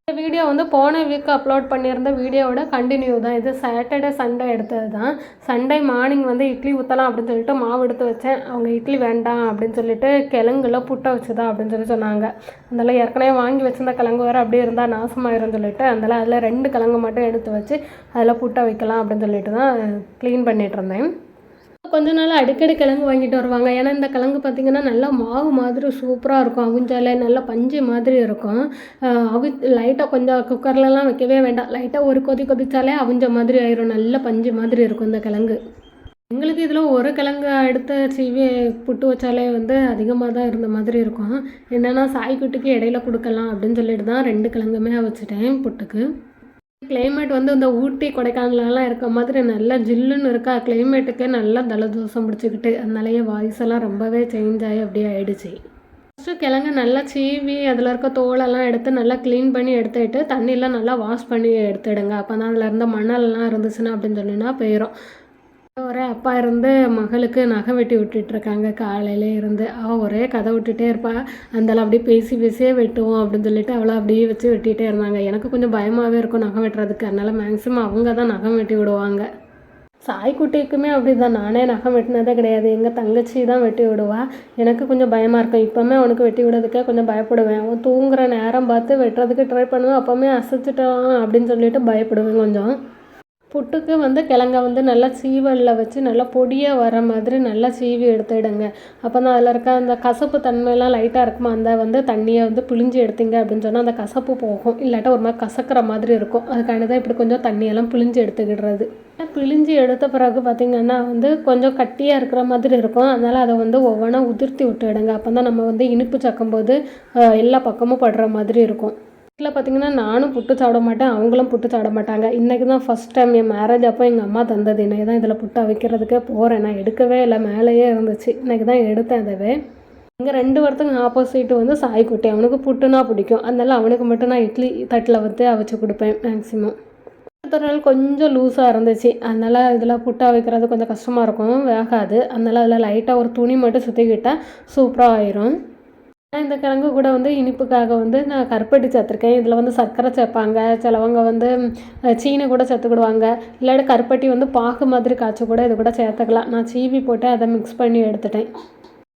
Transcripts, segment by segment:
இந்த வீடியோ வந்து போன வீக் அப்லோட் பண்ணியிருந்த வீடியோவோட கண்டினியூ தான். இது சாட்டர்டே சண்டே எடுத்தது தான். சண்டே மார்னிங் வந்து இட்லி ஊற்றலாம் அப்படின்னு சொல்லிட்டு மாவு எடுத்து வச்சேன். அவங்க இட்லி வேண்டாம் அப்படின்னு சொல்லிட்டு கிழங்குல புட்டை வச்சுதா அப்படின்னு சொல்லி சொன்னாங்க. அதெல்லாம் ஏற்கனவே வாங்கி வச்சிருந்த கிழங்கு வேறு அப்படியே இருந்தால் நாசமாயிரும் சொல்லிட்டு அதெல்லாம் அதில் ரெண்டு கிழங்கு மட்டும் எடுத்து வச்சு அதில் புட்டை வைக்கலாம் அப்படின்னு சொல்லிட்டு தான் க்ளீன் பண்ணிட்டு இருந்தேன். கொஞ்ச நாள் அடிக்கடி கிழங்கு வாங்கிட்டு வருவாங்க. ஏன்னா இந்த கிழங்கு பார்த்திங்கன்னா நல்லா மாவு மாதிரி சூப்பராக இருக்கும். அவிஞ்சாலே நல்லா பஞ்சு மாதிரி இருக்கும். அவி லைட்டாக கொஞ்சம் குக்கர்லலாம் வைக்கவே வேண்டாம். லைட்டாக ஒரு கொதி கொதித்தாலே அவிஞ்ச மாதிரி ஆயிரும். நல்ல பஞ்சு மாதிரி இருக்கும் இந்த கிழங்கு. எங்களுக்கு இதில் ஒரு கிழங்கு எடுத்து சீவி புட்டு வச்சாலே வந்து அதிகமாக தான் இருந்த மாதிரி இருக்கும். என்னென்னா சாய்க்குட்டிக்கு இடையில கொடுக்கலாம் அப்படின்னு சொல்லிட்டு தான் ரெண்டு கிழங்குமே வச்சுட்டேன் புட்டுக்கு. கிளைமேட் வந்து இந்த ஊட்டி கொடைக்கானலாம் இருக்க மாதிரி நல்லா ஜில்லுன்னு இருக்கா? கிளைமேட்டுக்கே நல்லா ஜலதோஷம் பிடிச்சிக்கிட்டு அதனாலயே வாய்ஸ் எல்லாம் ரொம்பவே சேஞ்ச் ஆகி அப்படியே ஆயிடுச்சு. ஃபஸ்ட்டு கிழங்கு நல்லா சீவி அதில் இருக்க தோலெல்லாம் எடுத்து நல்லா க்ளீன் பண்ணி எடுத்துட்டு தண்ணியெலாம் நல்லா வாஷ் பண்ணி எடுத்துடுங்க. அப்போ தான் அதில் இருந்த மணலெல்லாம் இருந்துச்சுன்னா அப்படின்னு சொன்னீங்கன்னா போயிடும் ஒரே அப்பா இருந்து மகளுக்கு நகை வெட்டி விட்டுட்டு இருக்காங்க காலையிலே இருந்து அவள் ஒரே கதை விட்டுட்டே இருப்பா. அந்தால அப்படியே பேசி பேசியே வெட்டுவோம் அப்படின்னு சொல்லிட்டு அவளை அப்படியே வச்சு வெட்டிகிட்டே இருந்தாங்க. எனக்கு கொஞ்சம் பயமாகவே இருக்கும் நகை வெட்டுறதுக்கு. அதனால மேக்ஸிமம் அவங்க தான் நகம் வெட்டி விடுவாங்க. சாய்க்குட்டிக்குமே அப்படி தான் நானே நகம் வெட்டினதே கிடையாது. எங்கள் தங்கச்சி தான் வெட்டி விடுவா. எனக்கு கொஞ்சம் பயமாக இருக்கும். இப்போவுமே அவனுக்கு வெட்டி விடுறதுக்கே கொஞ்சம் பயப்படுவேன். அவன் தூங்குற நேரம் பார்த்து வெட்டுறதுக்கு ட்ரை பண்ணுவேன். அப்போவுமே அசைச்சிட்டான் அப்படின்னு சொல்லிட்டு பயப்படுவேன் கொஞ்சம். புட்டுக்கு வந்து கிழங்க வந்து நல்லா சீவலில் வச்சு நல்லா பொடியாக வர மாதிரி நல்லா சீவி எடுத்துடுங்க. அப்போ தான் அதில் இருக்க அந்த கசப்பு தன்மையெல்லாம் லைட்டாக இருக்குமா? அந்த வந்து தண்ணியை வந்து பிழிஞ்சு எடுத்தீங்க அப்படின்னு சொன்னால் அந்த கசப்பு போகும். இல்லாட்டா ஒரு மாதிரி கசக்கிற மாதிரி இருக்கும். அதுக்காண்டி தான் இப்படி கொஞ்சம் தண்ணியெல்லாம் பிழிஞ்சு எடுத்துக்கிடுறது. பிழிஞ்சு எடுத்த பிறகு பார்த்திங்கன்னா வந்து கொஞ்சம் கட்டியாக இருக்கிற மாதிரி இருக்கும். அதனால் அதை வந்து ஒவ்வொன்றா உதிர்த்தி விட்டுடுங்க. அப்போ தான் நம்ம வந்து இனிப்பு சக்கும்போது போது எல்லா பக்கமும் படுற மாதிரி இருக்கும். வீட்டில் பார்த்தீங்கன்னா நானும் புட்டு சாப்பிட மாட்டேன் அவங்களும் புட்டு சாப்பிட மாட்டாங்க. இன்றைக்கி தான் ஃபஸ்ட் டைம் என் மேரேஜ் அப்போ எங்கள் அம்மா தந்தது. இன்றைக்கி தான் இதில் புட்டு அவிக்கிறதுக்கே போகிறேன் நான் எடுக்கவே இல்லை மேலேயே இருந்துச்சு. இன்றைக்கி தான் எடுத்தேன் அதவே இங்கே ரெண்டு வரத்துக்கு ஆப்போசிட் வந்து சாய்க்குட்டி. அவனுக்கு புட்டுனா பிடிக்கும். அதனால அவனுக்கு மட்டும் நான் இட்லி தட்டில் வந்து அவிச்சு கொடுப்பேன் மேக்ஸிமம் அடுத்த நாள் கொஞ்சம் லூஸாக இருந்துச்சு. அதனால் இதில் புட்டா வைக்கிறது கொஞ்சம் கஷ்டமாக இருக்கும். வேகாது. அதனால் அதில் லைட்டாக ஒரு துணி மட்டும் சுற்றிக்கிட்டால் சூப்பராக ஆயிரும். இந்த கிழங்கு கூட வந்து இனிப்புக்காக வந்து நான் கருப்பட்டி சேர்த்துருக்கேன். இதில் வந்து சர்க்கரை சேர்ப்பாங்க. சிலவங்க வந்து அஹ், சீனி கூட சேர்த்துக்கிடுவாங்க. இல்லாட்டி கருப்பட்டி வந்து பாகு மாதிரி காய்ச்சி கூட இது கூட சேர்த்துக்கலாம். நான் சீவி போட்டு அதை மிக்ஸ் பண்ணி எடுத்துட்டேன்.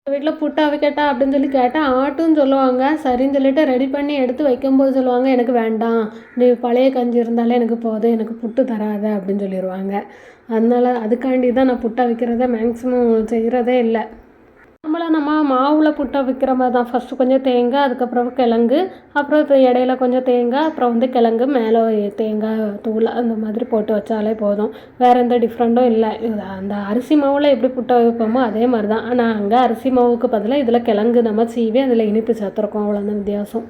வீட்டில் புட்டு அவிக்கட்டா அப்படின்னு சொல்லி கேட்டால் ஆட்டும் சொல்லுவாங்க. சரின்னு சொல்லிட்டு ரெடி பண்ணி எடுத்து வைக்கும்போது சொல்லுவாங்க எனக்கு வேண்டாம். நீ பழைய கஞ்சி இருந்தாலே எனக்கு போதும். எனக்கு புட்டு தராத அப்படின்னு சொல்லிடுவாங்க அதனால் அதுக்காண்டி தான் நான் புட்டு அவிக்கிறத மேக்ஸிமம் செய்கிறதே இல்லை. நம்மள நம்ம மாவில் புட்டை விற்கிற மாதிரி தான். ஃபஸ்ட்டு கொஞ்சம் தேங்காய் அதுக்கப்புறம் கிழங்கு அப்புறம் இடையில கொஞ்சம் தேங்காய் அப்புறம் வந்து கிழங்கு மேலே தேங்காய் தூள் அந்த மாதிரி போட்டு வச்சாலே போதும். வேறு எந்த டிஃப்ரெண்ட்டும் இல்லை. அந்த அரிசி மாவில் எப்படி புட்டை வைப்போமோ அதே மாதிரி தான் ஆனால் அங்கே அரிசி மாவுக்கு பதிலாக இதில் கிழங்கு நம்ம சீவி அதில் இனிப்பு சேர்த்துருக்கோம். அவ்வளோதான் வித்தியாசம்.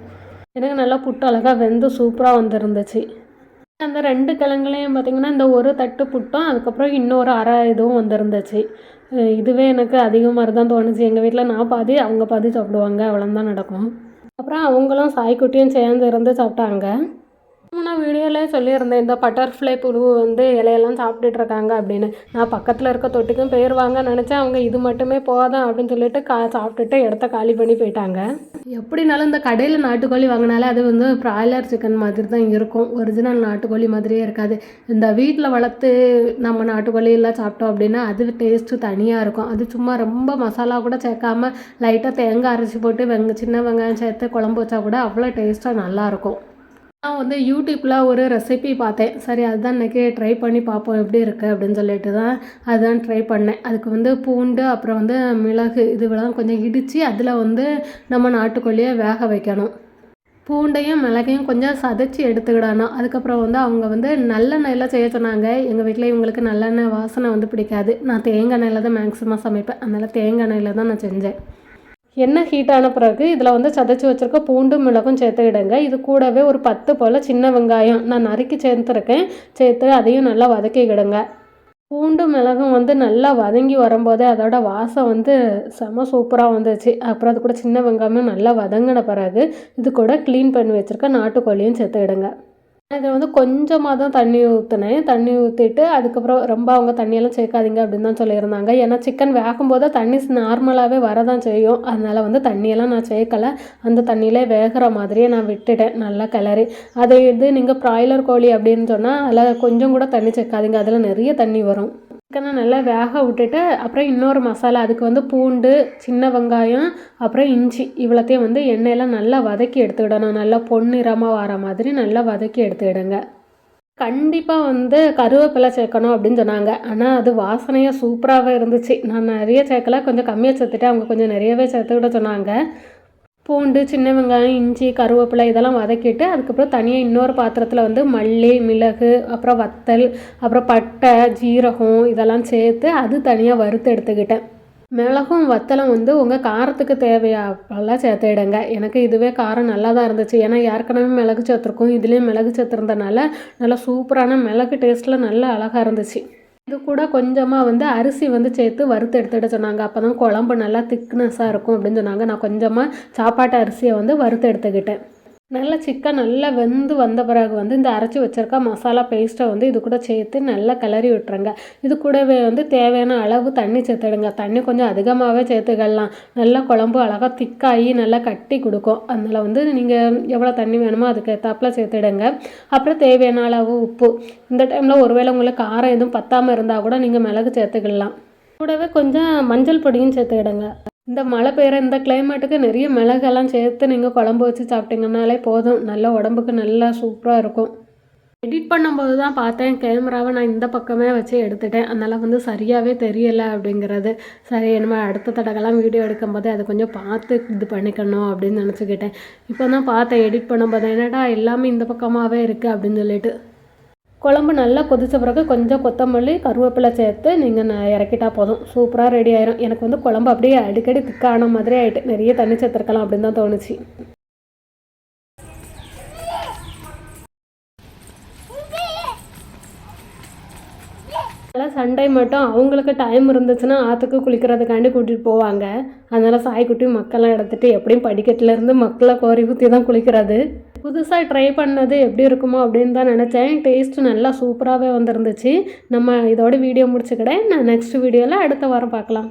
எனக்கு நல்லா புட்டு அழகாக வெந்து சூப்பராக வந்துருந்துச்சு. அந்த ரெண்டு கிழங்குலையும் பார்த்திங்கன்னா இந்த ஒரு தட்டு புட்டும் அதுக்கப்புறம் இன்னொரு அரை இதுவும் வந்துருந்துச்சு. இதுவே எனக்கு அதிகமாக தான் தோணுச்சு. எங்கள் வீட்டில் நான் பாதி அவங்க பாதி சாப்பிடுவாங்க. அவ்வளோந்தான் நடக்கும். அப்புறம் அவங்களும் சாய்க்குட்டியும் சேர்ந்து இருந்து சாப்பிட்டாங்க. நான் வீடியோலேயே சொல்லியிருந்தேன் இந்த பட்டர்ஃப்ளை புழு வந்து இலையெல்லாம் சாப்பிட்டுட்டு இருக்காங்க அப்படின்னு. நான் பக்கத்தில் இருக்க தொட்டிக்கும் போயிடுவாங்க நினச்சேன். அவங்க இது மட்டுமே போதும் அப்படின்னு சொல்லிட்டு கா சாப்பிட்டுட்டு இடத்த காலி பண்ணி போயிட்டாங்க. எப்படினாலும் இந்த கடையில் நாட்டுக்கோழி வாங்கினாலே அது வந்து ப்ராய்லர் சிக்கன் மாதிரி தான் இருக்கும். ஒரிஜினல் நாட்டுக்கோழி மாதிரியே இருக்காது. இந்த வீட்டில் வளர்த்து நம்ம நாட்டுக்கோழியெல்லாம் சாப்பிட்டோம் அப்படின்னா அது டேஸ்ட்டு தனியாக இருக்கும். அது சும்மா ரொம்ப மசாலா கூட சேர்க்காம லைட்டாக தேங்காய் அரைச்சி போட்டு வெங்க சின்ன வெங்காயம் சேர்த்து குழம்பு வச்சா கூட அவ்வளோ டேஸ்ட்டாக நல்லாயிருக்கும் நான் வந்து யூடியூப்பில் ஒரு ரெசிபி பார்த்தேன். சரி அதுதான் இன்றைக்கி ட்ரை பண்ணி பார்ப்போம் எப்படி இருக்குது அப்படின்னு சொல்லிட்டு தான் அதுதான் ட்ரை பண்ணேன். அதுக்கு வந்து பூண்டு அப்புறம் வந்து மிளகு இதுவெல்லாம் கொஞ்சம் இடித்து அதில் வந்து நம்ம நாட்டுக்கோழியை வேக வைக்கணும். பூண்டையும் மிளகையும் கொஞ்சம் சதைச்சி எடுத்துக்கிடணும். அதுக்கப்புறம் வந்து அவங்க வந்து நல்லெண்ணெயில் செய்ய சொன்னாங்க. எங்கள் வீட்டில் இவங்களுக்கு நல்லெண்ணெய் வாசனை வந்து பிடிக்காது. நான் தேங்காய் எண்ணெயில் தான் மேக்ஸிமம் சமைப்பேன். அதனால் தேங்காய் எண்ணெயில் தான் நான் செஞ்சேன். எண்ணெய் ஹீட் ஆன பிறகு இதில் வந்து சதைச்சி வச்சுருக்க பூண்டும் மிளகும் சேர்த்துக்கிடுங்க இது கூடவே ஒரு பத்து போல் சின்ன வெங்காயம் நான் நறுக்கி சேர்த்துருக்கேன். சேர்த்து அதையும் நல்லா வதக்கிக்கிடுங்க பூண்டு மிளகும் வந்து நல்லா வதங்கி வரும்போதே அதோட வாசம் வந்து செம சூப்பராக வந்துச்சு. அப்புறம் அது கூட சின்ன வெங்காயமும் நல்லா வதங்கின பிறகு இது கூட க்ளீன் பண்ணி வச்சுருக்க நாட்டுக்கோழியும் சேர்த்துக்கிடுங்க இதில் வந்து கொஞ்சமாக தான் தண்ணி ஊற்றினேன் தண்ணி ஊற்றிட்டு அதுக்கப்புறம் ரொம்ப அவங்க தண்ணியெல்லாம் சேர்க்காதீங்க அப்படின்னு தான் சொல்லியிருந்தாங்க. ஏன்னா சிக்கன் வேகும்போது தண்ணி நார்மலாகவே வரதான் செய்யும். அதனால் வந்து தண்ணியெல்லாம் நான் சேர்க்கலை. அந்த தண்ணியிலே வேகிற மாதிரியே நான் விட்டுட்டேன். நல்லா கிளறி. அதை இது நீங்கள் ப்ராய்லர் கோழி அப்படின்னு சொன்னால் அதில் கொஞ்சம் கூட தண்ணி சேர்க்காதீங்க. அதில் நிறைய தண்ணி வரும். சிக்கனை நல்லா வேக விட்டுட்டு அப்புறம் இன்னொரு மசாலா அதுக்கு வந்து பூண்டு சின்ன வெங்காயம் அப்புறம் இஞ்சி இவ்வளோத்தையும் வந்து எண்ணெயெல்லாம் நல்லா வதக்கி எடுத்துக்கிடணும். நல்லா பொன்னிறமாக வர மாதிரி நல்லா வதக்கி எடுத்துக்கிடுங்க. கண்டிப்பாக வந்து கருவேப்பிலை சேர்க்கணும் அப்படின்னு சொன்னாங்க. ஆனால் அது வாசனையாக சூப்பராகவே இருந்துச்சு. நான் நிறைய சேர்க்கல. கொஞ்சம் கம்மியாக சேர்த்துட்டு அவங்க கொஞ்சம் நிறையவே சேர்த்துக்கிட சொன்னாங்க. பூண்டு சின்ன வெங்காயம் இஞ்சி கருவேப்பிலை இதெல்லாம் வதக்கிட்டு அதுக்கப்புறம் தனியாக இன்னொரு பாத்திரத்தில் வந்து மல்லி மிளகு அப்புறம் வத்தல் அப்புறம் பட்டை ஜீரகம் இதெல்லாம் சேர்த்து அது தனியாக வறுத்து எடுத்துக்கிட்டேன். மிளகும் வத்தலும் வந்து உங்கள் காரத்துக்கு தேவையாப்பெல்லாம் சேர்த்துடுங்க எனக்கு இதுவே காரம் நல்லா தான் இருந்துச்சு. ஏன்னா ஏற்கனவே மிளகு சேர்த்துருக்கோம். இதுலேயும் மிளகு சேர்த்துருந்தனால நல்லா சூப்பரான மிளகு டேஸ்ட்டில் நல்லா அழகாக இருந்துச்சு. இது கூட கொஞ்சமாக வந்து அரிசி வந்து சேர்த்து வறுத்து எடுத்துகிட சொன்னாங்க. அப்போ தான் குழம்பு நல்லா திக்னஸாக இருக்கும் அப்படின்னு சொன்னாங்க. நான் கொஞ்சமாக சாப்பாட்டு அரிசியை வந்து வறுத்து எடுத்துக்கிட்டேன். நல்லா சிக்கன் நல்லா வெந்து வந்த பிறகு வந்து இந்த அரைச்சி வச்சுருக்க மசாலா பேஸ்ட்டை வந்து இது கூட சேர்த்து நல்லா கிளறி விட்டுருங்க. இது கூடவே வந்து தேவையான அளவு தண்ணி சேர்த்துடுங்க. தண்ணி கொஞ்சம் அதிகமாகவே சேர்த்துக்கலாம். நல்லா குழம்பு அழகாக திக்காகி நல்லா கட்டி கொடுக்கும். அதனால் வந்து நீங்கள் எவ்வளோ தண்ணி வேணுமோ அதுக்கு ஏற்றாப்புல சேர்த்துடுங்க. அப்புறம் தேவையான அளவு உப்பு. இந்த டைமில் ஒருவேளை உங்களுக்கு காரம் எதுவும் பத்தாமல் இருந்தால் கூட நீங்கள் மிளகு சேர்த்துக்கலாம். கூடவே கொஞ்சம் மஞ்சள் பொடியும் சேர்த்துக்கிடுங்க இந்த மழை பெய்கிற இந்த கிளைமேட்டுக்கு நிறைய மிளகெல்லாம் சேர்த்து நீங்கள் குழம்பு வச்சு சாப்பிட்டீங்கன்னாலே போதும். நல்லா உடம்புக்கு நல்லா சூப்பராக இருக்கும். எடிட் பண்ணும்போது தான் பார்த்தேன் கேமராவை நான் இந்த பக்கமே வச்சு எடுத்துட்டேன். அதனால் வந்து சரியாகவே தெரியலை அப்படிங்கிறது. சரி இனிமேல் அடுத்த தடவைலாம் வீடியோ எடுக்கும்போது அதை கொஞ்சம் பார்த்து இது பண்ணிக்கணும் அப்படின்னு நினச்சிக்கிட்டேன். இப்போ தான் பார்த்தேன் எடிட் பண்ணும்போது என்னடா எல்லாமே இந்த பக்கமாகவே இருக்குது அப்படின்னு சொல்லிட்டு. குழம்பு நல்லா கொதித்த பிறகு கொஞ்சம் கொத்தமல்லி கருவேப்பிலை சேர்த்து நீங்கள் இறக்கிட்டா போதும். சூப்பராக ரெடி ஆயிரும். எனக்கு வந்து குழம்பு அப்படியே அடிக்கடி திக்கான மாதிரி ஆகிட்டு நிறைய தண்ணி சேர்த்துருக்கலாம் அப்படின்னு தான் தோணுச்சு. சண்டே மட்டும் அவங்களுக்கு டைம் இருந்துச்சுன்னா ஆற்றுக்கு குளிக்கிறதுக்காண்டி கூட்டிகிட்டு போவாங்க. அதனால் சாய்க்குட்டி மக்கள்லாம் எடுத்துகிட்டு எப்படியும் படிக்கட்டிலேருந்து மக்களை கோரி ஊற்றி தான் குளிக்கிறது. புதுசாக ட்ரை பண்ணது எப்படி இருக்குமோ அப்படின்னு தான் நினச்சேன். டேஸ்ட்டு நல்லா சூப்பராகவே வந்துருந்துச்சு. நம்ம இதோட வீடியோ முடிச்சுக்கிட்டேன் நான் நெக்ஸ்ட் வீடியோவில் அடுத்த வாரம் பார்க்கலாம்.